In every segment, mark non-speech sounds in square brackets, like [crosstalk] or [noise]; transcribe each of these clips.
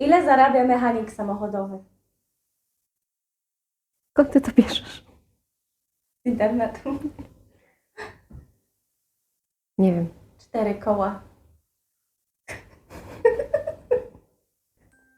Ile zarabia mechanik samochodowy? Skąd ty to bierzesz? Z internetu. Nie wiem. Cztery koła.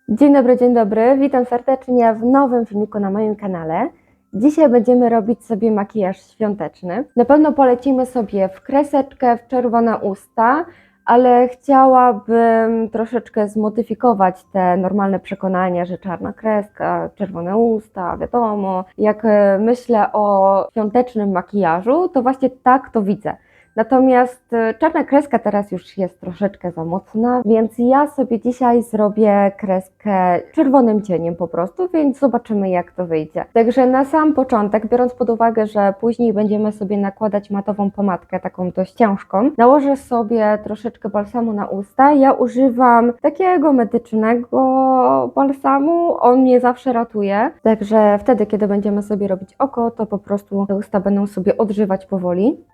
Dzień dobry, dzień dobry. Witam serdecznie w nowym filmiku na moim kanale. Dzisiaj będziemy robić sobie makijaż świąteczny. Na pewno polecimy sobie w kreseczkę, w czerwone usta, ale chciałabym troszeczkę zmodyfikować te normalne przekonania, że czarna kreska, czerwone usta, wiadomo. Jak e, myślę o świątecznym makijażu, to właśnie tak to widzę. Natomiast e, czarna kreska teraz już jest troszeczkę za mocna, więc ja sobie dzisiaj zrobię kreskę czerwonym cieniem po prostu, więc zobaczymy jak to wyjdzie. Także na sam początek, biorąc pod uwagę, że później będziemy sobie nakładać matową pomadkę, taką dość ciężką, nałożę sobie troszeczkę balsamu na usta. Ja używam takiego medycznego balsamu, on mnie zawsze ratuje, także wtedy, kiedy będziemy sobie robić oko, to po prostu te usta będą sobie odżywać powoli.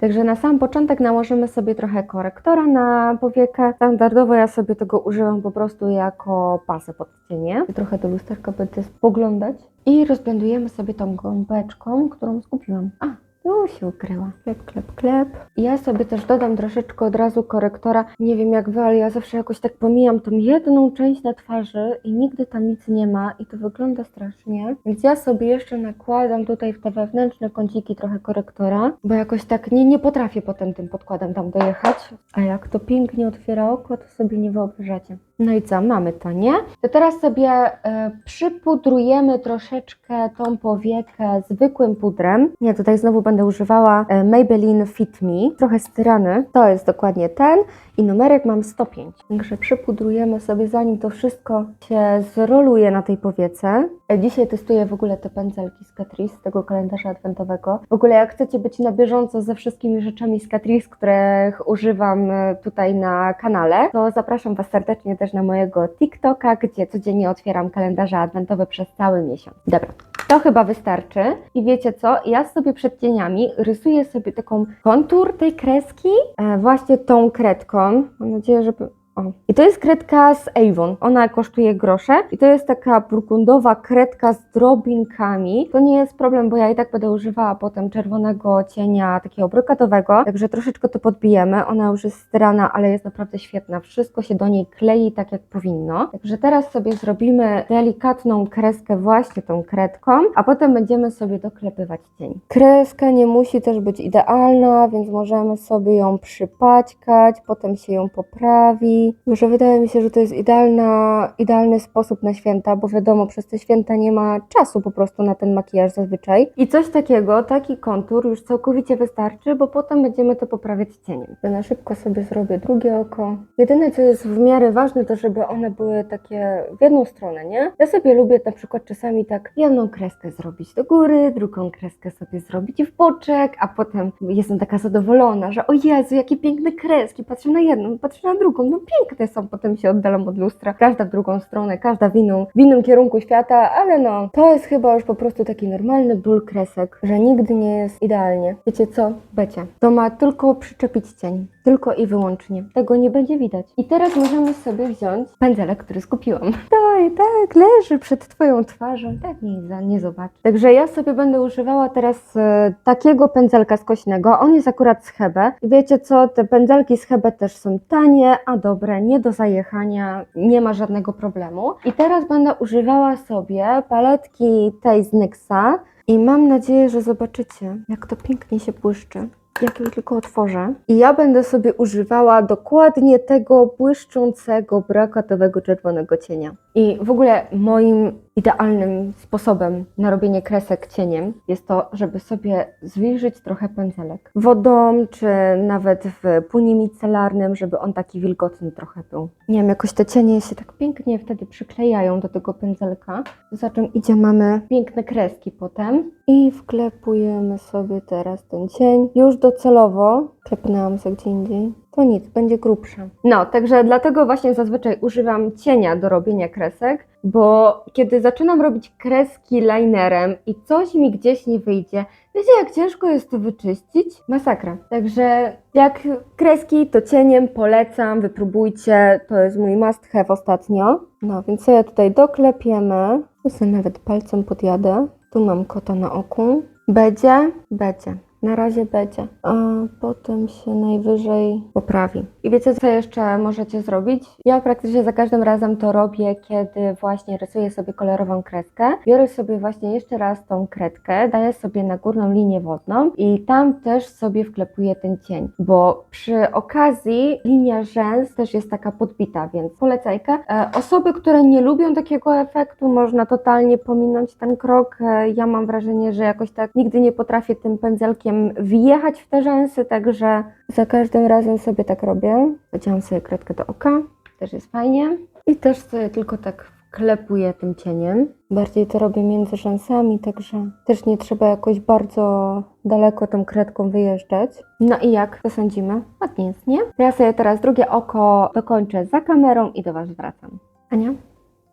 Także na sam początek nałożymy sobie trochę korektora na powiekę. Standardowo ja sobie tego używam po prostu jako pasę pod cienie. Trochę do lusterka będę spoglądać. I rozblendujemy sobie tą gąbeczką, którą skupiłam. A, tu się ukryła. Klep, klep, klep. Ja sobie też dodam troszeczkę od razu korektora. Nie wiem jak wy, ale ja zawsze jakoś tak pomijam tą jedną część na twarzy i nigdy tam nic nie ma i to wygląda strasznie. Więc ja sobie jeszcze nakładam tutaj w te wewnętrzne kąciki trochę korektora, bo jakoś tak nie, nie potrafię potem tym podkładem tam dojechać. A jak to pięknie otwiera oko, to sobie nie wyobrażacie. No i co, mamy to, nie? To teraz sobie e, przypudrujemy troszeczkę tą powiekę zwykłym pudrem. Nie, tutaj znowu będę używała e, Maybelline Fit Me, trochę styrany. To jest dokładnie ten i numerek mam 105. Także przypudrujemy sobie, zanim to wszystko się zroluje na tej powiece. E, Dzisiaj testuję w ogóle te pędzelki z Catrice, tego kalendarza adwentowego. W ogóle jak chcecie być na bieżąco ze wszystkimi rzeczami z Catrice, których używam e, tutaj na kanale, to zapraszam Was serdecznie też na mojego TikToka, gdzie codziennie otwieram kalendarze adwentowe przez cały miesiąc. Dobra. To chyba wystarczy. I wiecie co? Ja sobie przed cieniami rysuję sobie taką kontur tej kreski, e, właśnie tą kredką. Mam nadzieję, że... O. I to jest kredka z Avon. Ona kosztuje grosze i to jest taka burgundowa kredka z drobinkami. To nie jest problem, bo ja i tak będę używała potem czerwonego cienia takiego brokatowego, także troszeczkę to podbijemy. Ona już jest strana, ale jest naprawdę świetna. Wszystko się do niej klei tak jak powinno. Także teraz sobie zrobimy delikatną kreskę właśnie tą kredką, a potem będziemy sobie doklepywać cień. Kreska nie musi też być idealna, więc możemy sobie ją przypaćkać, potem się ją poprawi. Może wydaje mi się, że to jest idealna, idealny sposób na święta, bo wiadomo, przez te święta nie ma czasu po prostu na ten makijaż zazwyczaj. I coś takiego, taki kontur już całkowicie wystarczy, bo potem będziemy to poprawiać cieniem. Na szybko sobie zrobię drugie oko. Jedyne, co jest w miarę ważne, to żeby one były takie w jedną stronę, nie? Ja sobie lubię na przykład czasami tak jedną kreskę zrobić do góry, drugą kreskę sobie zrobić w boczek, a potem jestem taka zadowolona, że o Jezu, jakie piękne kreski, patrzę na jedną, patrzę na drugą, no piękne są, potem się oddalam od lustra, każda w drugą stronę, każda w inną, w innym kierunku świata, ale no, to jest chyba już po prostu taki normalny ból kresek, że nigdy nie jest idealnie. Wiecie co? Becie. To ma tylko przyczepić cień. Tylko i wyłącznie. Tego nie będzie widać. I teraz możemy sobie wziąć pędzelek, który skupiłam. [laughs] Tak, tak, leży przed twoją twarzą. Tak, nie, nie zobacz. Także ja sobie będę używała teraz e, takiego pędzelka skośnego. On jest akurat z Hebe. I wiecie co? Te pędzelki z Hebe też są tanie, a dobre, nie do zajechania. Nie ma żadnego problemu. I teraz będę używała sobie paletki tej z NYXa. I mam nadzieję, że zobaczycie, jak to pięknie się błyszczy. Jak ją tylko otworzę. I ja będę sobie używała dokładnie tego błyszczącego, brakatowego czerwonego cienia. I w ogóle moim idealnym sposobem na robienie kresek cieniem jest to, żeby sobie zwilżyć trochę pędzelek wodą, czy nawet w płynie micelarnym, żeby on taki wilgotny trochę był. Nie wiem, jakoś te cienie się tak pięknie wtedy przyklejają do tego pędzelka. Za czym idzie, mamy piękne kreski potem. I wklepujemy sobie teraz ten cień. Już docelowo klepnęłam sobie gdzie indziej. To nic, będzie grubsza. No, także dlatego właśnie zazwyczaj używam cienia do robienia kresek, bo kiedy zaczynam robić kreski linerem i coś mi gdzieś nie wyjdzie, wiecie jak ciężko jest to wyczyścić? Masakra. Także jak kreski, to cieniem polecam, wypróbujcie, to jest mój must have ostatnio. No, więc sobie tutaj doklepiemy, tu sobie nawet palcem podjadę, tu mam kota na oku. Będzie? Będzie. Na razie będzie, a potem się najwyżej poprawi. I wiecie, co jeszcze możecie zrobić? Ja praktycznie za każdym razem to robię, kiedy właśnie rysuję sobie kolorową kreskę. Biorę sobie właśnie jeszcze raz tą kredkę, daję sobie na górną linię wodną i tam też sobie wklepuję ten cień, bo przy okazji linia rzęs też jest taka podbita, więc polecajka. E, osoby, które nie lubią takiego efektu, można totalnie pominąć ten krok. E, ja mam wrażenie, że jakoś tak nigdy nie potrafię tym pędzelkiem wjechać w te rzęsy, także za każdym razem sobie tak robię. Wyciąłam sobie kredkę do oka, też jest fajnie. I też sobie tylko tak wklepuję tym cieniem. Bardziej to robię między rzęsami, także też nie trzeba jakoś bardzo daleko tą kredką wyjeżdżać. No i jak to sądzimy? Ładnie jest, nie? Ja sobie teraz drugie oko dokończę za kamerą i do Was wracam. Ania?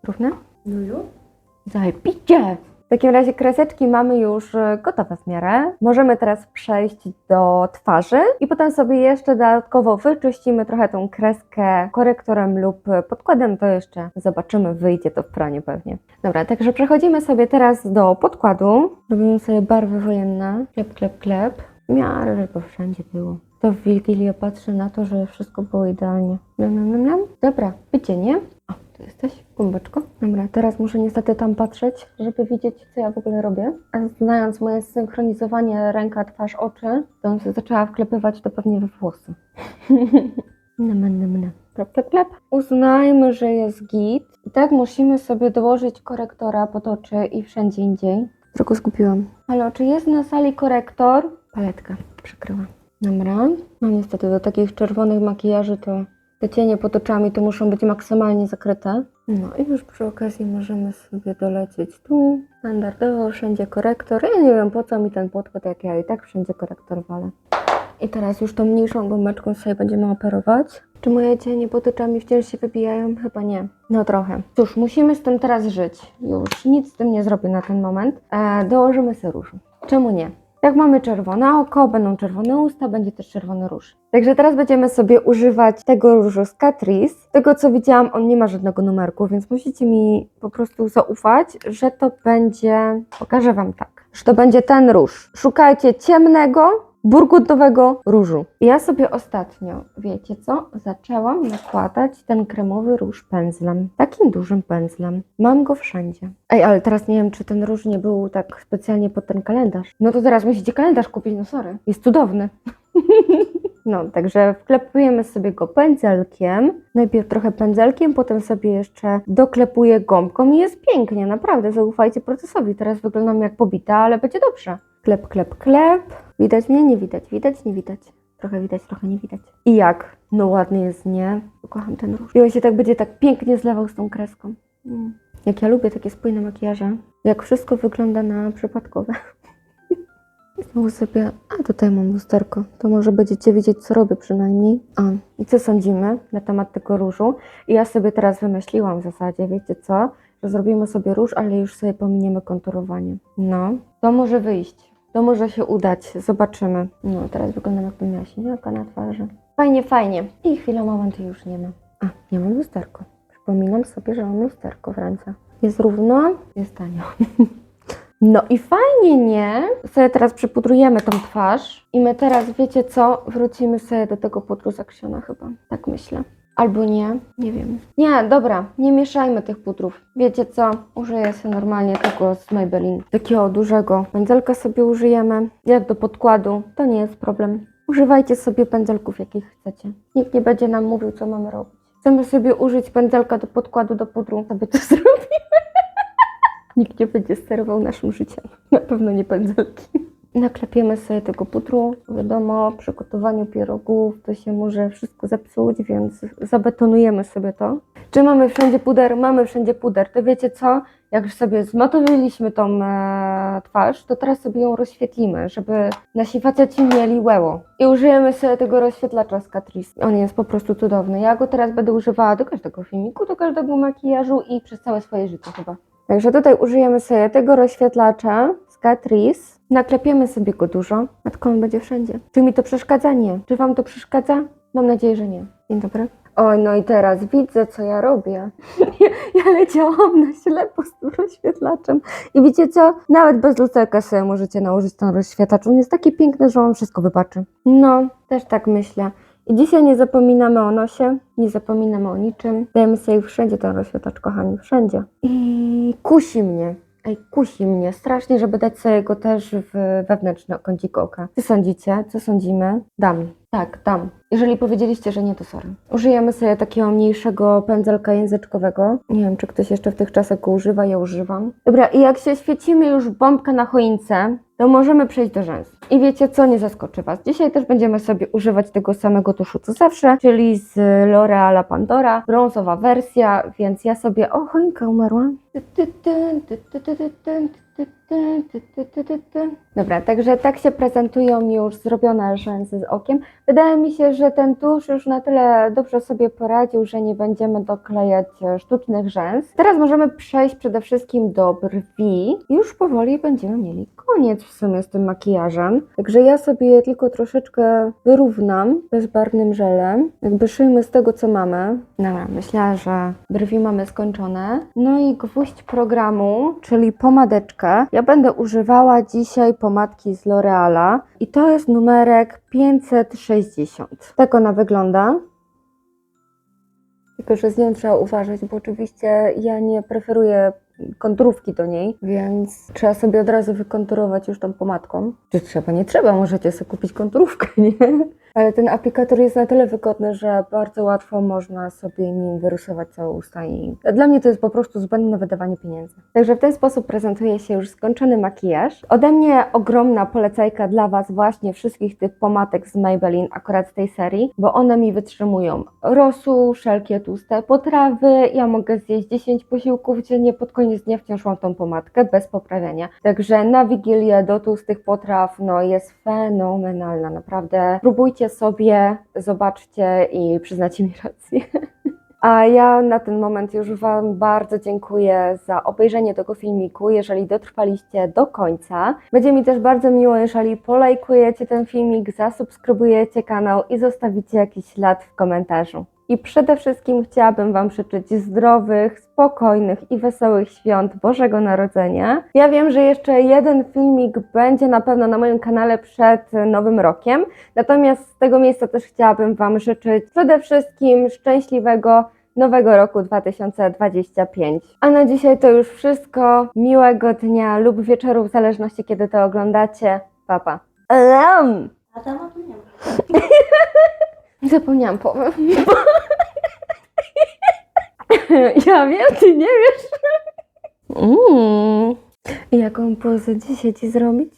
Równe? Lulu? Zajebiście! Takim razie kreseczki mamy już e, gotowe w miarę. Możemy teraz przejść do twarzy i potem sobie jeszcze dodatkowo wyczyścimy trochę tą kreskę korektorem lub podkładem. To jeszcze zobaczymy, wyjdzie to w praniu pewnie. Dobra, także przechodzimy sobie teraz do podkładu. Robimy sobie barwy wojenne. Klep, klep, klep. W miarę, żeby wszędzie było. To w Wigilię patrzę na to, że wszystko było idealnie. Miam, miam. Dobra, wycienie. Tu jesteś, kumbeczko. Dobra, teraz muszę niestety tam patrzeć, żeby widzieć, co ja w ogóle robię. A znając moje synchronizowanie ręka, twarz, oczy, to bym się zaczęła wklepywać to pewnie we włosy. [laughs] Mne, mne. Klep, klep, klep. Uznajmy, że jest git. I tak musimy sobie dołożyć korektora pod oczy i wszędzie indziej. Tylko zgubiłam. Halo, czy jest na sali korektor? Paletka przykryła. Dobra. No niestety do takich czerwonych makijaży to te cienie pod oczami to muszą być maksymalnie zakryte. No i już przy okazji możemy sobie dolecieć tu. Standardowo wszędzie korektor. Ja nie wiem po co mi ten podkład, jak ja i tak wszędzie korektor walę. I teraz już tą mniejszą gumeczką sobie będziemy operować. Czy moje cienie pod oczami wciąż się wybijają? Chyba nie. No trochę. Cóż, musimy z tym teraz żyć. Już nic z tym nie zrobię na ten moment. E, dołożymy sobie różu. Czemu nie? Jak mamy czerwone oko, będą czerwone usta, będzie też czerwony róż. Także teraz będziemy sobie używać tego różu z Catrice. Z tego co widziałam, on nie ma żadnego numerku, więc musicie mi po prostu zaufać, że to będzie... Pokażę Wam tak. Że to będzie ten róż. Szukajcie ciemnego, burgundowego różu. Ja sobie ostatnio, wiecie co, zaczęłam nakładać ten kremowy róż pędzlem. Takim dużym pędzlem. Mam go wszędzie. Ej, ale teraz nie wiem, czy ten róż nie był tak specjalnie pod ten kalendarz. No to teraz musicie kalendarz kupić, no sorry. Jest cudowny. [laughs] No, także wklepujemy sobie go pędzelkiem. Najpierw trochę pędzelkiem, potem sobie jeszcze doklepuję gąbką i jest pięknie, naprawdę, zaufajcie procesowi. Teraz wyglądam jak pobita, ale będzie dobrze. Klep, klep, klep. Widać mnie? Nie widać, widać, nie widać. Trochę widać, trochę nie widać. I jak? No ładny jest, nie? Kocham ten róż. I on się tak będzie tak pięknie zlewał z tą kreską. Mm. Jak ja lubię takie spójne makijaże. Jak wszystko wygląda na przypadkowe. [laughs] Znowu sobie, a tutaj mam lusterko, to może będziecie wiedzieć, co robię przynajmniej. A, i co sądzimy na temat tego różu? I ja sobie teraz wymyśliłam w zasadzie, wiecie co? Że zrobimy sobie róż, ale już sobie pominiemy konturowanie. No, to może wyjść. To może się udać, zobaczymy. No, teraz wyglądam jakbym miała siniaka na twarzy. Fajnie, fajnie. I chwilę, moment już nie ma. A, nie mam lusterko. Przypominam sobie, że mam lusterko w ręce. Jest równo, jest tanio. [laughs] No i fajnie, nie? Sobie teraz przypudrujemy tą twarz i my teraz, wiecie co, wrócimy sobie do tego pudru z Aksiona chyba. Tak myślę. Albo nie, nie wiem. Nie, dobra, nie mieszajmy tych pudrów. Wiecie co, użyję sobie normalnie tego z Maybelline. Takiego dużego pędzelka sobie użyjemy. Jak do podkładu, to nie jest problem. Używajcie sobie pędzelków, jakich chcecie. Nikt nie będzie nam mówił, co mamy robić. Chcemy sobie użyć pędzelka do podkładu, do pudru, sobie to [laughs] zrobimy. Nikt nie będzie sterował naszym życiem. Na pewno nie pędzelki. Naklepiemy sobie tego pudru. Wiadomo, przy gotowaniu pierogów to się może wszystko zepsuć, więc zabetonujemy sobie to. Czy mamy wszędzie puder? Mamy wszędzie puder. To wiecie co? Jak już sobie zmatowaliśmy tą e, twarz, to teraz sobie ją rozświetlimy, żeby nasi faceci mieli łeło. I użyjemy sobie tego rozświetlacza z Catrice. On jest po prostu cudowny. Ja go teraz będę używała do każdego filmiku, do każdego makijażu i przez całe swoje życie chyba. Także tutaj użyjemy sobie tego rozświetlacza Catrice. Naklepiemy sobie go dużo. Matko, on będzie wszędzie. Czy mi to przeszkadza? Nie. Czy wam to przeszkadza? Mam nadzieję, że nie. Dzień dobry. Oj, no i teraz widzę, co ja robię. [laughs] ja leciałam na ślepo z tym rozświetlaczem. I wiecie co? Nawet bez lusterka sobie możecie nałożyć ten rozświetlacz. On jest taki piękny, że on wszystko wybaczy. No, też tak myślę. I dzisiaj nie zapominamy o nosie, nie zapominamy o niczym. Dajemy sobie wszędzie ten rozświetlacz, kochani, wszędzie. I kusi mnie. Kusi mnie strasznie, żeby dać sobie go też w wewnętrzny kącik oka. Co sądzicie? Co sądzimy? Dam. Tak, dam. Jeżeli powiedzieliście, że nie, to sorry. Użyjemy sobie takiego mniejszego pędzelka języczkowego. Nie wiem, czy ktoś jeszcze w tych czasach go używa, ja używam. Dobra, i jak się świecimy już bombkę na choince, to możemy przejść do rzęs. I wiecie co, nie zaskoczy Was. Dzisiaj też będziemy sobie używać tego samego tuszu co zawsze, czyli z L'Oreala Pandora, brązowa wersja, więc ja sobie... O, choinka umarła. Dobra, także tak się prezentują już zrobione rzęsy z okiem. Wydaje mi się, że ten tusz już na tyle dobrze sobie poradził, że nie będziemy doklejać e, sztucznych rzęs. Teraz możemy przejść przede wszystkim do brwi. Już powoli będziemy mieli koniec w sumie z tym makijażem. Także ja sobie tylko troszeczkę wyrównam bezbarwnym żelem. Jakby szyjmy z tego, co mamy. Dobra, myślę, że brwi mamy skończone. No i gwóźdź programu, czyli pomadeczkę. Ja będę używała dzisiaj pomadki z L'Oreala i to jest numerek 560. Tak ona wygląda. Tylko, że z nią trzeba uważać, bo oczywiście ja nie preferuję konturówki do niej, więc trzeba sobie od razu wykonturować już tą pomadką. Czy trzeba? Nie trzeba, możecie sobie kupić konturówkę, [laughs] nie? Ten aplikator jest na tyle wygodny, że bardzo łatwo można sobie nim wyrysować całe usta i dla mnie to jest po prostu zbędne wydawanie pieniędzy. Także w ten sposób prezentuje się już skończony makijaż. Ode mnie ogromna polecajka dla Was właśnie wszystkich tych pomadek z Maybelline, akurat z tej serii, bo one mi wytrzymują rosół, wszelkie tłuste potrawy. Ja mogę zjeść 10 posiłków dziennie, pod koniec dnia wciąż mam tą pomadkę bez poprawiania. Także na Wigilię do tłustych potraw no jest fenomenalna, naprawdę. Próbujcie sobie, zobaczcie i przyznacie mi rację. A ja na ten moment już Wam bardzo dziękuję za obejrzenie tego filmiku, jeżeli dotrwaliście do końca. Będzie mi też bardzo miło, jeżeli polajkujecie ten filmik, zasubskrybujecie kanał i zostawicie jakiś ślad w komentarzu. I przede wszystkim chciałabym Wam życzyć zdrowych, spokojnych i wesołych świąt Bożego Narodzenia. Ja wiem, że jeszcze jeden filmik będzie na pewno na moim kanale przed Nowym Rokiem, natomiast z tego miejsca też chciałabym Wam życzyć przede wszystkim szczęśliwego nowego roku 2025. A na dzisiaj to już wszystko. Miłego dnia lub wieczoru, w zależności kiedy to oglądacie. Papa. Alam! A tam nie ma. [laughs] Zapomniałam powiem. [laughs] ja wiem, ty nie wiesz. Mm. Jaką pozę dzisiaj ci zrobić?